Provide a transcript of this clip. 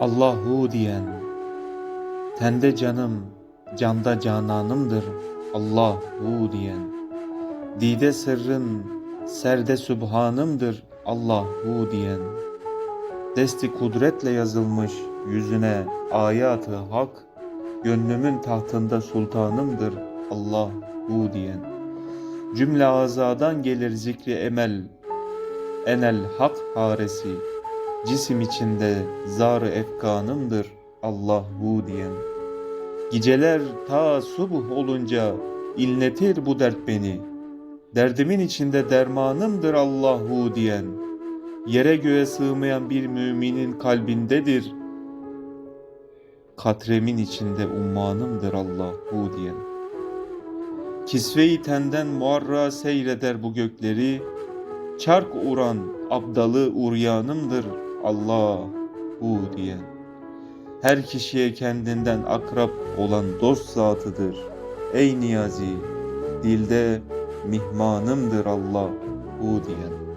Allahu diyen Tende canım, canda cananımdır Allahu diyen. Dide sırrın, serde sübhanımdır Allahu diyen. Desti kudretle yazılmış yüzüne ayatı hak Gönlümün tahtında sultanımdır Allahu diyen. Cümle azadan gelir zikri emel Enel hak haresi. Cisim içinde zar-ı efkanımdır Allahu diyen. Geceler ta subuh olunca inletir bu dert beni. Derdimin içinde dermanımdır Allahu diyen. Yere göğe sığmayan bir müminin kalbindedir. Katremin içinde ummanımdır Allahu diyen. Kisve-i tenden muarra seyreder bu gökleri Çark uğran abdalı uryanımdır Allahu diyen. Her kişiye kendinden akrap olan dost zatıdır. Ey Niyazi dilde mihmanımdır Allahu diyen